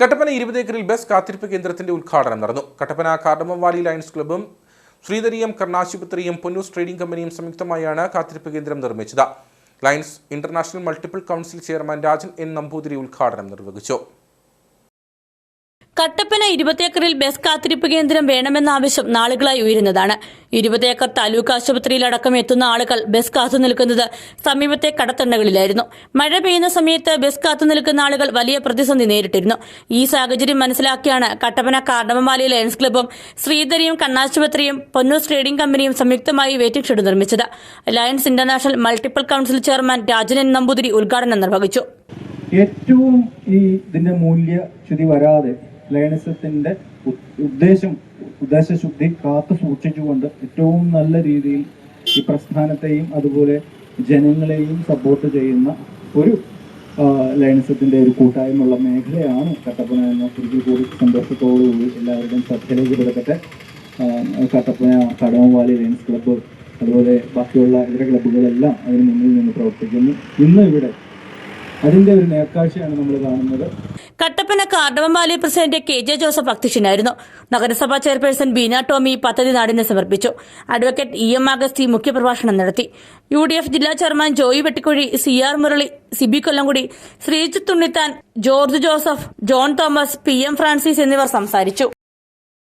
കട്ടപ്പന ഇരുപത് ഏക്കറിൽ ബസ് കാത്തിരിപ്പ് കേന്ദ്രത്തിന്റെ ഉദ്ഘാടനം നടന്നു. കട്ടപ്പന കാർഡമംവാലി ലയൺസ് ക്ലബ്ബും ശ്രീധരിയം കർണാശുപത്രിയും പൊന്നൂസ് ട്രേഡിംഗ് കമ്പനിയും സംയുക്തമായാണ് കാത്തിരിപ്പ് കേന്ദ്രം നിർമ്മിച്ചത്. Lions International multiple council chairman Rajan N Namboothiri ഉദ്ഘാടനം നിർവഹിച്ചു. കട്ടപ്പന ഇരുപത്തേക്കറിൽ ബസ് കാത്തിരിപ്പ് കേന്ദ്രം വേണമെന്ന ആവശ്യം നാളുകളായി ഉയരുന്നതാണ്. ഇരുപത്തേക്കർ താലൂക്ക് ആശുപത്രിയിലടക്കം എത്തുന്ന ആളുകൾ ബസ് കാത്തു നിൽക്കുന്നത് സമീപത്തെ കടത്തണ്ണകളിലായിരുന്നു മഴ പെയ്യുന്ന സമയത്ത് ബസ് കാത്തു നിൽക്കുന്ന ആളുകൾ വലിയ പ്രതിസന്ധി നേരിട്ടിരുന്നു. ഈ സാഹചര്യം മനസ്സിലാക്കിയാണ് കട്ടപ്പന കാർഡമമാലി ലയൺസ് ക്ലബ്ബും ശ്രീധരിയും കണ്ണാശുപത്രിയും പൊന്നൂസ് ട്രേഡിംഗ് കമ്പനിയും സംയുക്തമായി വെയിറ്റിംഗ് നിർമ്മിച്ചത്. Lions International multiple council chairman Rajan N Namboothiri ഉദ്ഘാടനം നിർവഹിച്ചു. ഏറ്റവും ഈ ഇതിന്റെ മൂല്യച്യുതി വരാതെ ലയണിസത്തിന്റെ ഉദ്ദേശം ഉദ്ദേശശുദ്ധി കാത്തു സൂക്ഷിച്ചുകൊണ്ട് ഏറ്റവും നല്ല രീതിയിൽ ഈ പ്രസ്ഥാനത്തെയും അതുപോലെ ജനങ്ങളെയും സപ്പോർട്ട് ചെയ്യുന്ന ഒരു ലയണിസത്തിന്റെ ഒരു കൂട്ടായ്മയുള്ള മേഖലയാണ് കട്ടപ്പന എന്ന കുറിച്ച് കൂടി സന്തോഷത്തോടുകൂടി എല്ലാവരുടെയും ശ്രദ്ധയിലേക്ക് പെടുത്തട്ടെ Kattappana Cardamom Valley Lions club അതുപോലെ ബാക്കിയുള്ള ഇതര ക്ലബ്ബുകളെല്ലാം അതിന് മുന്നിൽ നിന്ന് പ്രവർത്തിക്കുന്നു. ഇന്ന് ഇവിടെ അതിന്റെ ഒരു നേർക്കാഴ്ചയാണ് നമ്മൾ കാണുന്നത്. Kattappana Cardamom Valley president K J Joseph അധ്യക്ഷനായിരുന്നു. നഗരസഭാ ചെയർപേഴ്സൺ ബീന ടോമി പദ്ധതി നാടിന് സമർപ്പിച്ചു. അഡ്വക്കേറ്റ് ഇ എം അഗസ്തി മുഖ്യപ്രഭാഷണം നടത്തി. യു ഡി എഫ് ജില്ലാ chairman Joy Vettikuzhy C R Murali Siby Kollamkudy Sreejith Thunnithan George Joseph John Thomas P M Francis എന്നിവർ സംസാരിച്ചു.